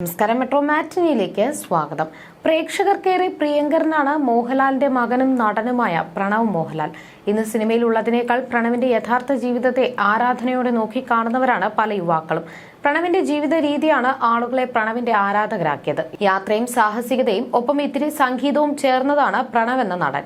നമസ്കാരം. മെട്രോ മാറ്റിനിയിലേക്ക് സ്വാഗതം. പ്രേക്ഷകർക്കേറെ പ്രിയങ്കരനാണ് മോഹൻലാലിന്റെ മകനും നടനുമായ പ്രണവ് മോഹൻലാൽ. ഇന്ന് സിനിമയിലുള്ളതിനേക്കാൾ പ്രണവിന്റെ യഥാർത്ഥ ജീവിതത്തെ ആരാധനയോടെ നോക്കിക്കാണുന്നവരാണ് പല യുവാക്കളും. പ്രണവിന്റെ ജീവിത രീതിയാണ് ആളുകളെ പ്രണവിന്റെ ആരാധകരാക്കിയത്. യാത്രയും സാഹസികതയും ഒപ്പം ഇത്തിരി സംഗീതവും ചേർന്നതാണ് പ്രണവ് എന്ന നടൻ.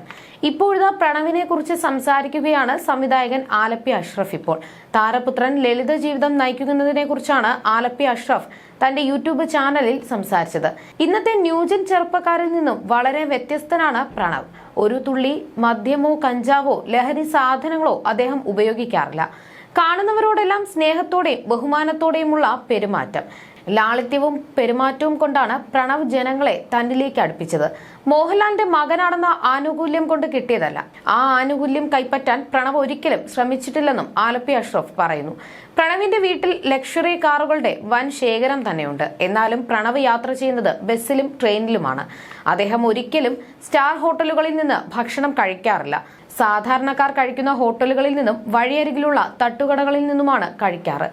ഇപ്പോഴത്തെ പ്രണവിനെ കുറിച്ച് സംസാരിക്കുകയാണ് സംവിധായകൻ ആലപ്പി അഷ്റഫ് ഇപ്പോൾ. താരപുത്രൻ ലളിത ജീവിതം നയിക്കുന്നതിനെ കുറിച്ചാണ് ആലപ്പി അഷ്റഫ് തന്റെ യൂട്യൂബ് ചാനലിൽ സംസാരിച്ചത്. ഇന്നത്തെ ന്യൂജൻ ചെറുപ്പക്കാരിൽ നിന്നും വളരെ വ്യത്യസ്തനാണ് പ്രണവ്. ഒരു തുള്ളി മദ്യമോ കഞ്ചാവോ ലഹരി സാധനങ്ങളോ അദ്ദേഹം ഉപയോഗിക്കാറില്ല. കാണുന്നവരോടെല്ലാം സ്നേഹത്തോടെയും ബഹുമാനത്തോടെയുമുള്ള പെരുമാറ്റം. ലാളിത്യവും പെരുമാറ്റവും കൊണ്ടാണ് പ്രണവ് ജനങ്ങളെ തന്നിലേക്ക് അടുപ്പിച്ചത്. മോഹൻലാലിന്റെ മകനാണെന്ന ആനുകൂല്യം കൊണ്ട് കിട്ടിയതല്ല. ആ ആനുകൂല്യം കൈപ്പറ്റാൻ പ്രണവ് ഒരിക്കലും ശ്രമിച്ചിട്ടില്ലെന്നും ആലപ്പി അഷ്റഫ് പറയുന്നു. പ്രണവിന്റെ വീട്ടിൽ ലക്ഷറി കാറുകളുടെ വൻ ശേഖരം തന്നെയുണ്ട്. എന്നാലും പ്രണവ് യാത്ര ചെയ്യുന്നത് ബസ്സിലും ട്രെയിനിലുമാണ്. അദ്ദേഹം ഒരിക്കലും സ്റ്റാർ ഹോട്ടലുകളിൽ നിന്ന് ഭക്ഷണം കഴിക്കാറില്ല. സാധാരണക്കാർ കഴിക്കുന്ന ഹോട്ടലുകളിൽ നിന്നും വഴിയരികിലുള്ള തട്ടുകടകളിൽ നിന്നുമാണ് കഴിക്കാറ്.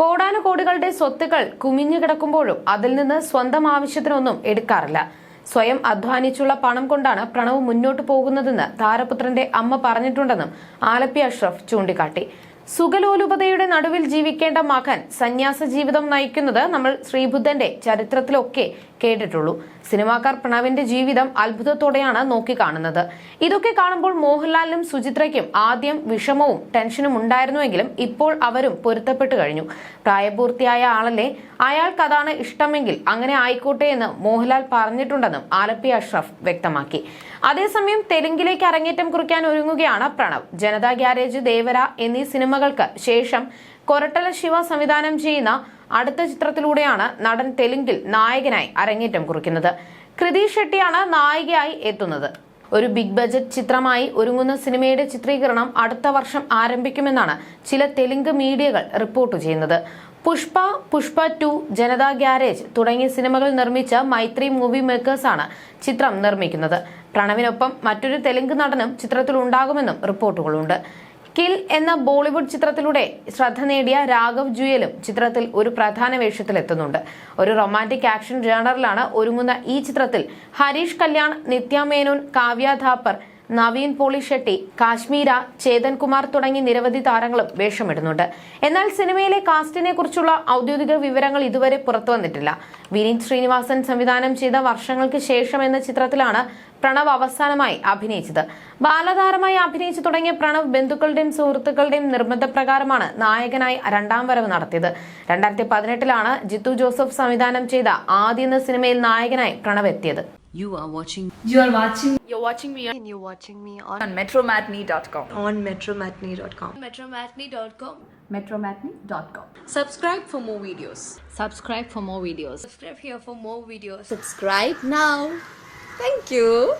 കോടാനുകോടികളുടെ സ്വത്തുക്കൾ കുമിഞ്ഞു കിടക്കുമ്പോഴും അതിൽ നിന്ന് സ്വന്തം ആവശ്യത്തിനൊന്നും എടുക്കാറില്ല. സ്വയം അധ്വാനിച്ചുള്ള പണം കൊണ്ടാണ് പ്രണവ് മുന്നോട്ടു പോകുന്നതെന്ന് താരപുത്രന്റെ അമ്മ പറഞ്ഞിട്ടുണ്ടെന്നും ആലപ്പി അഷ്റഫ് ചൂണ്ടിക്കാട്ടി. സുഖലോലുപതയുടെ നടുവിൽ ജീവിക്കേണ്ട മകൻ സന്യാസ ജീവിതം നയിക്കുന്നത് നമ്മൾ ശ്രീബുദ്ധന്റെ ചരിത്രത്തിലൊക്കെ കേട്ടിട്ടുള്ളൂ. സിനിമാക്കാർ പ്രണവിന്റെ ജീവിതം അത്ഭുതത്തോടെയാണ് നോക്കിക്കാണുന്നത് ഇതൊക്കെ കാണുമ്പോൾ മോഹൻലാലിനും സുചിത്രയ്ക്കും ആദ്യം വിഷമവും ടെൻഷനും ഉണ്ടായിരുന്നുവെങ്കിലും ഇപ്പോൾ അവരും പൊരുത്തപ്പെട്ടു കഴിഞ്ഞു. പ്രായപൂർത്തിയായ ആളല്ലേ? അയാൾക്കതാണ് ഇഷ്ടമെങ്കിൽ അങ്ങനെ ആയിക്കോട്ടെ എന്ന് മോഹൻലാൽ പറഞ്ഞിട്ടുണ്ടെന്നും ആലപ്പി അഷ്റഫ് വ്യക്തമാക്കി. അതേസമയം തെലുങ്കിലേക്ക് അരങ്ങേറ്റം കുറിക്കാൻ ഒരുങ്ങുകയാണ് പ്രണവ്. ജനതാ ഗ്യാരേജ് ദേവര എന്നീ സിനിമകൾക്ക് ശേഷം കൊരട്ടല ശിവ സംവിധാനം ചെയ്യുന്ന അടുത്ത ചിത്രത്തിലൂടെയാണ് നടൻ തെലുങ്കിൽ നായകനായി അരങ്ങേറ്റം കുറിക്കുന്നത്. കൃതി ഷെട്ടിയാണ് നായികയായി എത്തുന്നത്. ഒരു ബിഗ് ബജറ്റ് ചിത്രമായി ഒരുങ്ങുന്ന സിനിമയുടെ ചിത്രീകരണം അടുത്ത വർഷം ആരംഭിക്കുമെന്നാണ് ചില തെലുങ്ക് മീഡിയകൾ റിപ്പോർട്ട് ചെയ്യുന്നത്. പുഷ്പ പുഷ്പ ടു ജനതാ ഗ്യാരേജ് തുടങ്ങിയ സിനിമകൾ നിർമ്മിച്ച മൈത്രി മൂവി മേക്കേഴ്സാണ് ചിത്രം നിർമ്മിക്കുന്നത്. പ്രണവിനൊപ്പം മറ്റൊരു തെലുങ്ക് നടനും ചിത്രത്തിൽ ഉണ്ടാകുമെന്നും റിപ്പോർട്ടുകളുണ്ട്. കിൽ എന്ന ബോളിവുഡ് ചിത്രത്തിലൂടെ ശ്രദ്ധ നേടിയ രാഘവ് ജുയലും ചിത്രത്തിൽ ഒരു പ്രധാന വേഷത്തിലെത്തുന്നുണ്ട് ഒരു റൊമാന്റിക് ആക്ഷൻ ജേണറിലാണ് ഒരുങ്ങുന്ന ഈ ചിത്രത്തിൽ ഹരീഷ് കല്യാൺ നിത്യ മേനോൻ കാവ്യ ഥാപ്പർ നവീൻ പോളി ഷെട്ടി കാശ്മീര ചേതൻ കുമാർ തുടങ്ങി നിരവധി താരങ്ങളും വേഷമിടുന്നുണ്ട്. എന്നാൽ സിനിമയിലെ കാസ്റ്റിനെ കുറിച്ചുള്ള ഔദ്യോഗിക വിവരങ്ങൾ ഇതുവരെ പുറത്തുവന്നിട്ടില്ല വിനീത് ശ്രീനിവാസൻ സംവിധാനം ചെയ്ത വർഷങ്ങൾക്ക് ശേഷം എന്ന ചിത്രത്തിലാണ് പ്രണവ് അവസാനമായി അഭിനയിച്ചത് ബാലതാരമായി അഭിനയിച്ചു തുടങ്ങിയ പ്രണവ് ബന്ധുക്കളുടെയും സുഹൃത്തുക്കളുടെയും നിർബന്ധപ്രകാരമാണ് നായകനായി രണ്ടാം വരവ് നടത്തിയത് രണ്ടായിരത്തി പതിനെട്ടിലാണ് ജിത്തു ജോസഫ് സംവിധാനം ചെയ്ത ആദ്യ എന്ന സിനിമയിൽ നായകനായി പ്രണവ് എത്തിയത് You are watching You are watching You're watching me and you're watching me on, on metromatney.com. on metromatney.com. Metromatney.com. metromatney.com. Subscribe for more videos. subscribe for more videos. Subscribe here for more videos. Subscribe now. Thank you.